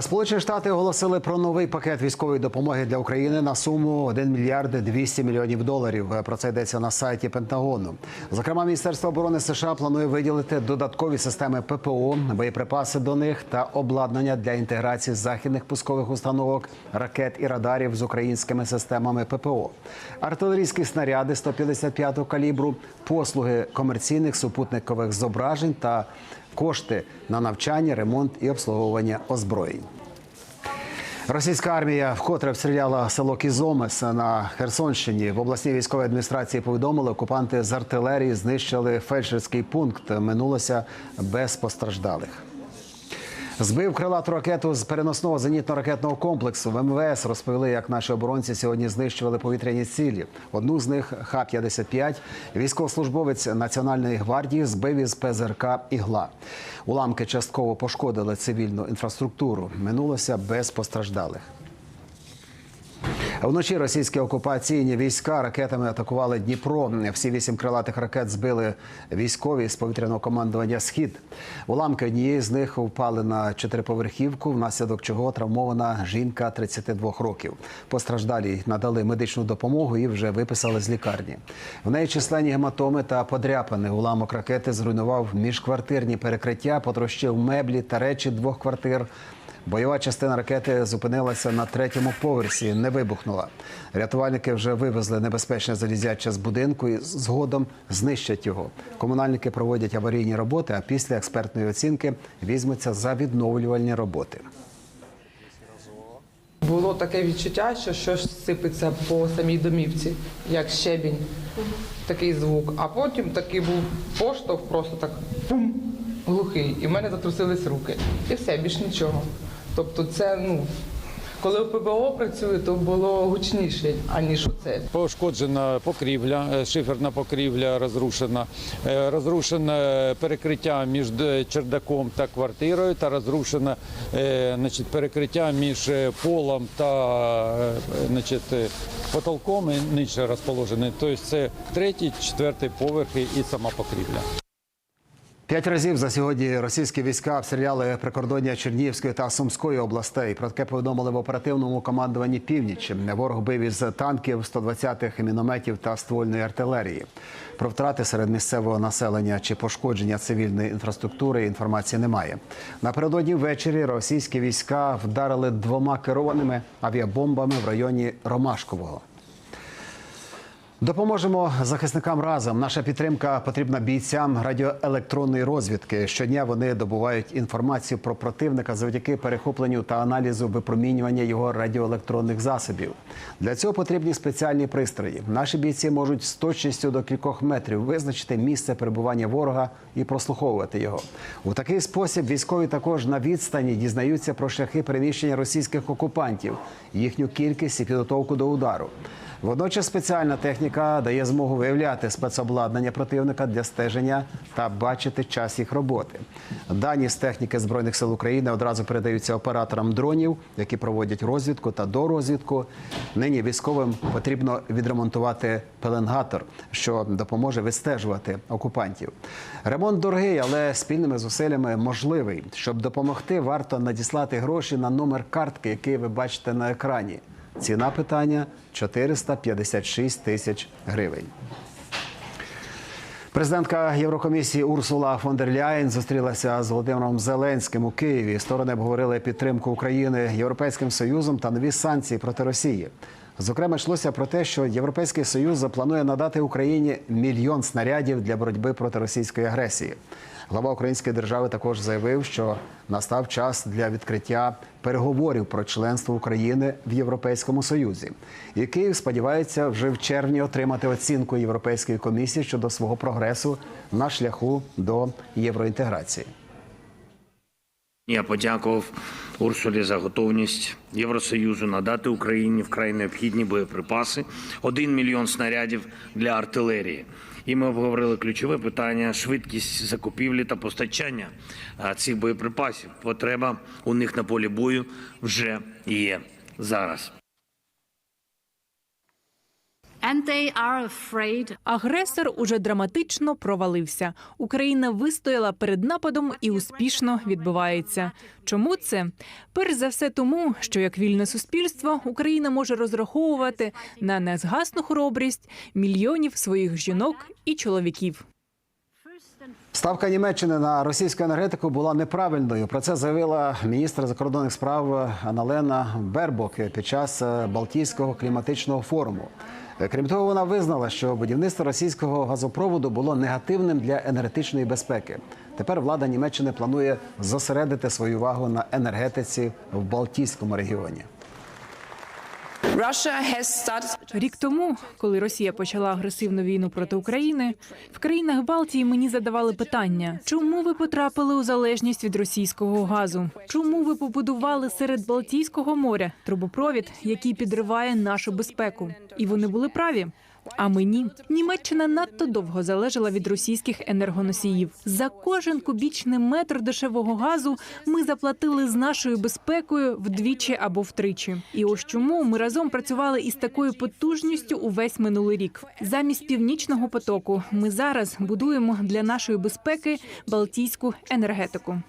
Сполучені Штати оголосили про новий пакет військової допомоги для України на суму 1 мільярд 200 мільйонів доларів. Про це йдеться на сайті Пентагону. Зокрема, Міністерство оборони США планує виділити додаткові системи ППО, боєприпаси до них та обладнання для інтеграції західних пускових установок, ракет і радарів з українськими системами ППО, артилерійські снаряди 155-го калібру, послуги комерційних супутникових зображень та кошти на навчання, ремонт і обслуговування озброєнь. Російська армія вкотре обстріляла село Кізомес на Херсонщині. В обласній військовій адміністрації повідомили, окупанти з артилерії знищили фельдшерський пункт. Минулося без постраждалих. Збив крилату ракету з переносного зенітно-ракетного комплексу. В МВС розповіли, як наші оборонці сьогодні знищували повітряні цілі. Одну з них Х-55 військовослужбовець Національної гвардії збив із ПЗРК «Ігла». Уламки частково пошкодили цивільну інфраструктуру. Минулося без постраждалих. Вночі російські окупаційні війська ракетами атакували Дніпро. Всі вісім крилатих ракет збили військові з повітряного командування Схід. Уламки однієї з них впали на чотириповерхівку, внаслідок чого травмована жінка 32 років. Постраждалі надали медичну допомогу і вже виписали з лікарні. В неї численні гематоми та подряпини. Уламок ракети зруйнував міжквартирні перекриття, потрощив меблі та речі двох квартир. Бойова частина ракети зупинилася на третьому поверсі, не вибухнула. Рятувальники вже вивезли небезпечне залізяче з будинку і згодом знищать його. Комунальники проводять аварійні роботи, а після експертної оцінки візьмуться за відновлювальні роботи. Було таке відчуття, що щось сипеться по самій домівці, як щебінь, такий звук. А потім такий був поштовх, просто так пум, глухий. І в мене затрусились руки. І все, більш нічого. Тобто, це, ну, коли ППО працює, то було гучніше, аніж оце. Пошкоджена покрівля, е, шиферна покрівля розрушена, е, розрушене перекриття між чердаком та квартирою та розрушене е, значить, перекриття між е, полом та е, значить, е, потолком і нижче розположений. Тобто це третій, четвертий поверхи і сама покрівля. П'ять разів за сьогодні російські війська обстріляли прикордоння Чернігівської та Сумської областей. Про таке повідомили в оперативному командуванні північ. Ворог бив із танків, 120-х мінометів та ствольної артилерії. Про втрати серед місцевого населення чи пошкодження цивільної інфраструктури інформації немає. Напередодні ввечері російські війська вдарили двома керованими авіабомбами в районі Ромашкового. Допоможемо захисникам разом. Наша підтримка потрібна бійцям радіоелектронної розвідки. Щодня вони добувають інформацію про противника завдяки перехопленню та аналізу випромінювання його радіоелектронних засобів. Для цього потрібні спеціальні пристрої. Наші бійці можуть з точністю до кількох метрів визначити місце перебування ворога і прослуховувати його. У такий спосіб військові також на відстані дізнаються про шляхи переміщення російських окупантів, їхню кількість і підготовку до удару. Водночас спеціальна техніка дає змогу виявляти спецобладнання противника для стеження та бачити час їх роботи. Дані з техніки збройних сил України одразу передаються операторам дронів, які проводять розвідку та дорозвідку. Нині військовим потрібно відремонтувати пеленгатор, що допоможе відстежувати окупантів. Ремонт дорогий, але спільними зусиллями можливий. Щоб допомогти, варто надіслати гроші на номер картки, який ви бачите на екрані. Ціна питання 456 тисяч гривень. Президентка Єврокомісії Урсула фон дер Ляєн зустрілася з Володимиром Зеленським у Києві. Сторони обговорили підтримку України Європейським Союзом та нові санкції проти Росії. Зокрема, йшлося про те, що Європейський Союз запланує надати Україні мільйон снарядів для боротьби проти російської агресії. Глава української держави також заявив, що настав час для відкриття переговорів про членство України в Європейському Союзі. І Київ сподівається вже в червні отримати оцінку Європейської комісії щодо свого прогресу на шляху до євроінтеграції. Я подякував Урсулі за готовність Євросоюзу надати Україні вкрай необхідні боєприпаси, один мільйон снарядів для артилерії. І ми обговорили ключове питання: швидкість закупівлі та постачання цих боєприпасів. Потреба у них на полі бою вже є зараз. And they are afraid Агресор уже драматично провалився. Україна вистояла перед нападом і успішно відбивається. Чому це? Перш за все, тому що як вільне суспільство Україна може розраховувати на незгасну хоробрість мільйонів своїх жінок і чоловіків. Ставка Німеччини на російську енергетику була неправильною. Про це заявила міністр закордонних справ Аналена Бербок під час Балтійського кліматичного форуму. Крім того, вона визнала, що будівництво російського газопроводу було негативним для енергетичної безпеки. Тепер влада Німеччини планує зосередити свою увагу на енергетиці в Балтійському регіоні. Рік тому, коли Росія почала агресивну війну проти України, в країнах Балтії мені задавали питання: чому ви потрапили у залежність від російського газу? Чому ви побудували серед Балтійського моря трубопровід, який підриває нашу безпеку? І вони були праві. А мені Німеччина надто довго залежала від російських енергоносіїв. За кожен кубічний метр дешевого газу ми заплатили з нашою безпекою вдвічі або втричі. І ось чому ми разом працювали із такою потужністю увесь минулий рік. Замість північного потоку ми зараз будуємо для нашої безпеки Балтійську енергетику.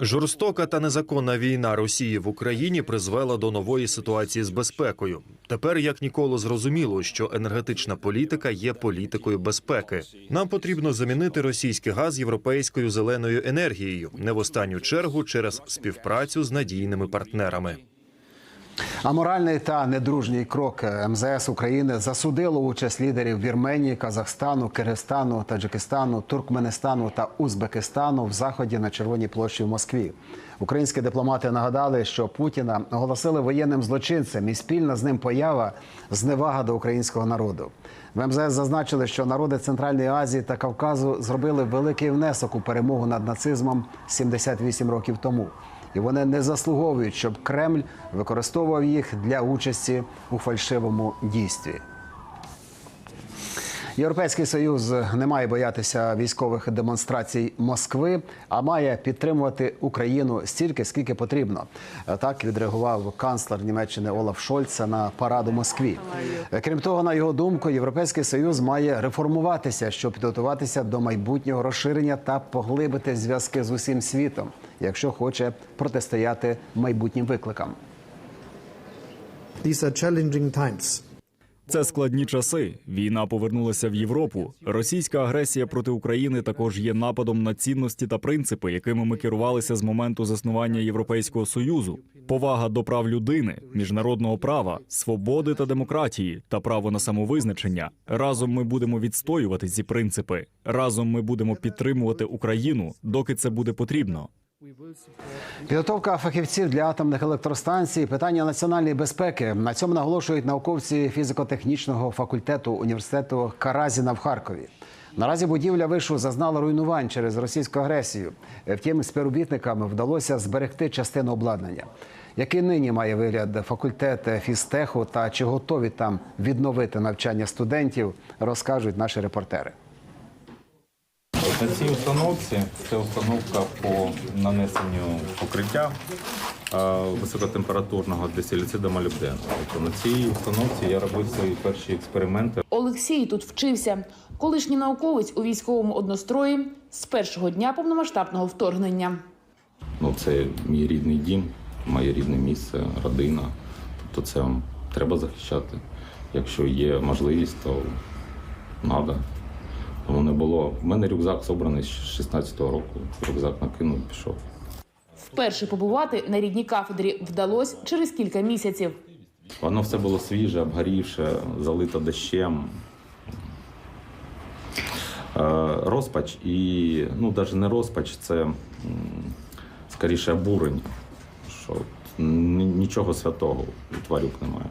Жорстока та незаконна війна Росії в Україні призвела до нової ситуації з безпекою. Тепер як ніколи зрозуміло, що енергетична політика є політикою безпеки. Нам потрібно замінити російський газ європейською зеленою енергією, не в останню чергу через співпрацю з надійними партнерами. Аморальний та недружній крок МЗС України засудило участь лідерів Вірменії, Казахстану, Киргизстану, Таджикистану, Туркменистану та Узбекистану в заході на Червоній площі в Москві. Українські дипломати нагадали, що Путіна оголосили воєнним злочинцем, і спільна з ним поява зневага до українського народу. В МЗС зазначили, що народи Центральної Азії та Кавказу зробили великий внесок у перемогу над нацизмом 78 років тому і вони не заслуговують, щоб Кремль використовував їх для участі у фальшивому дійстві. Європейський союз не має боятися військових демонстрацій Москви, а має підтримувати Україну стільки, скільки потрібно. Так відреагував канцлер Німеччини Олаф Шольц на парад у Москві. Крім того, на його думку, європейський союз має реформуватися, щоб підготуватися до майбутнього розширення та поглибити зв'язки з усім світом, якщо хоче протистояти майбутнім викликам. These are challenging times. Це складні часи. Війна повернулася в Європу. Російська агресія проти України також є нападом на цінності та принципи, якими ми керувалися з моменту заснування Європейського союзу. Повага до прав людини, міжнародного права, свободи та демократії та право на самовизначення. Разом ми будемо відстоювати ці принципи. Разом ми будемо підтримувати Україну, доки це буде потрібно. Підготовка фахівців для атомних електростанцій, питання національної безпеки. На цьому наголошують науковці фізико-технічного факультету університету Каразіна в Харкові. Наразі будівля вишу зазнала руйнувань через російську агресію. Втім, співробітникам вдалося зберегти частину обладнання. Який нині має вигляд факультет фізтеху та чи готові там відновити навчання студентів, розкажуть наші репортери. На цій установці це установка по нанесенню покриття високотемпературного для силіцида молібдену. Тобто на цій установці я робив свої перші експерименти. Олексій тут вчився. Колишній науковець у військовому однострої з першого дня повномасштабного вторгнення. Ну, це мій рідний дім, моє рідне місце, родина. Тобто це треба захищати. Якщо є можливість, то треба. Тому не було. В мене рюкзак собраний з 16-го року. Рюкзак накинув, пішов. Вперше побувати на рідній кафедрі вдалося через кілька місяців. Воно все було свіже, обгорівше, залито дощем. Е, Розпач і, ну, навіть не розпач, це скоріше обурення, що нічого святого у тварюк немає.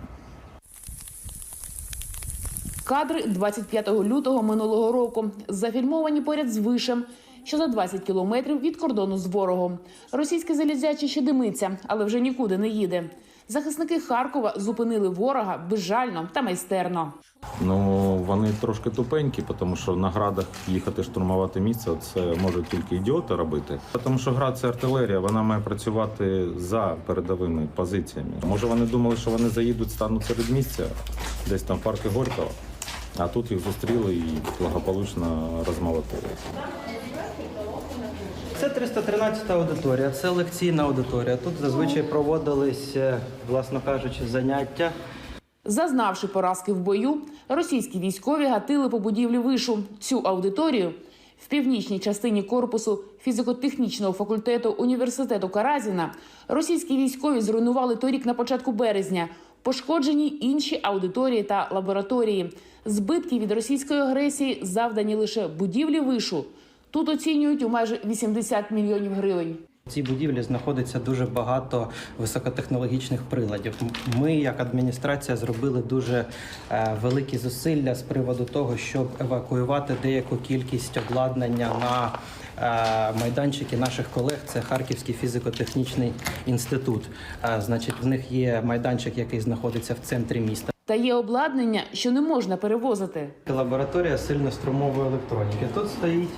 Кадри 25 лютого минулого року зафільмовані поряд з вишем, що за 20 кілометрів від кордону з ворогом. Російське залізяче ще димиться, але вже нікуди не їде. Захисники Харкова зупинили ворога безжально та майстерно. Ну вони трошки тупенькі, тому що на градах їхати штурмувати місце це можуть тільки ідіоти робити. Тому що град це артилерія, вона має працювати за передовими позиціями. Може вони думали, що вони заїдуть, стануть серед місця, десь там в парку Горького, а тут їх зустріли і благополучно розмолотили. Це 313 аудиторія, це лекційна аудиторія. Тут зазвичай проводились, е, власно кажучи, заняття. Зазнавши поразки в бою, російські військові гатили по будівлі вишу. Цю аудиторію в північній частині корпусу фізико-технічного факультету університету Каразіна російські військові зруйнували торік на початку березня. Пошкоджені інші аудиторії та лабораторії. Збитки від російської агресії завдані лише будівлі вишу. Тут оцінюють у майже 80 мільйонів гривень. В цій будівлі знаходиться дуже багато високотехнологічних приладів. Ми, як адміністрація, зробили дуже е, великі зусилля з приводу того, щоб евакуювати деяку кількість обладнання на е, майданчики наших колег. Це Харківський фізико-технічний інститут. Е, Значить, в них є майданчик, який знаходиться в центрі міста. Та є обладнання, що не можна перевозити. Лабораторія сильнострумової електроніки. Тут стоїть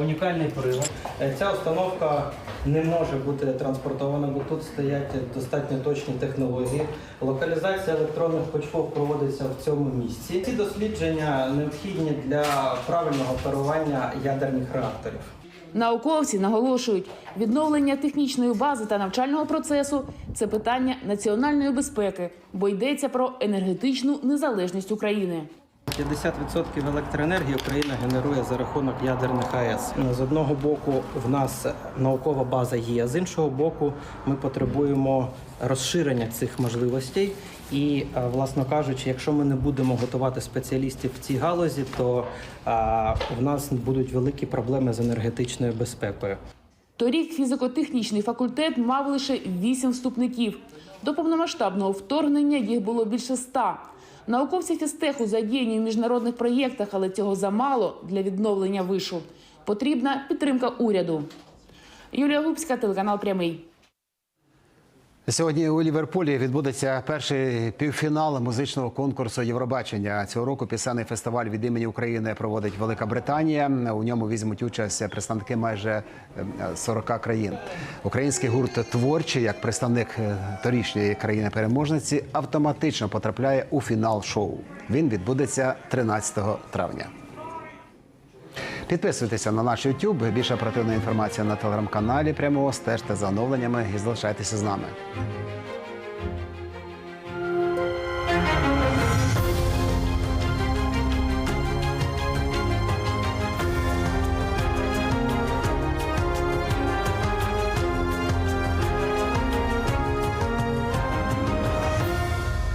унікальний прилад. Ця установка не може бути транспортована, бо тут стоять достатньо точні технології. Локалізація електронних почвов проводиться в цьому місці. Ці дослідження необхідні для правильного керування ядерних реакторів. Науковці наголошують, відновлення технічної бази та навчального процесу це питання національної безпеки, бо йдеться про енергетичну незалежність України. 50% електроенергії Україна генерує за рахунок ядерних АЕС. З одного боку, в нас наукова база є, з іншого боку, ми потребуємо розширення цих можливостей. І, е, власно кажучи, якщо ми не будемо готувати спеціалістів в цій галузі, то а, в нас будуть великі проблеми з енергетичною безпекою. Торік фізико-технічний факультет мав лише вісім вступників. До повномасштабного вторгнення їх було більше ста. Науковці фістеху задіяні в міжнародних проєктах, але цього замало для відновлення вишу. Потрібна підтримка уряду. Юлія Губська, телеканал Прямий. Сьогодні у Ліверпулі відбудеться перший півфінал музичного конкурсу Євробачення. Цього року пісенний фестиваль від імені України проводить Велика Британія. У ньому візьмуть участь представники майже е, 40 країн. Український гурт творчий, як представник е, торічньої країни-переможниці, автоматично потрапляє у фінал шоу. Він відбудеться 13 травня. Підписуйтеся на наш YouTube. Більше оперативної інформації на телеграм-каналі. Прямого стежте за оновленнями і залишайтеся з нами.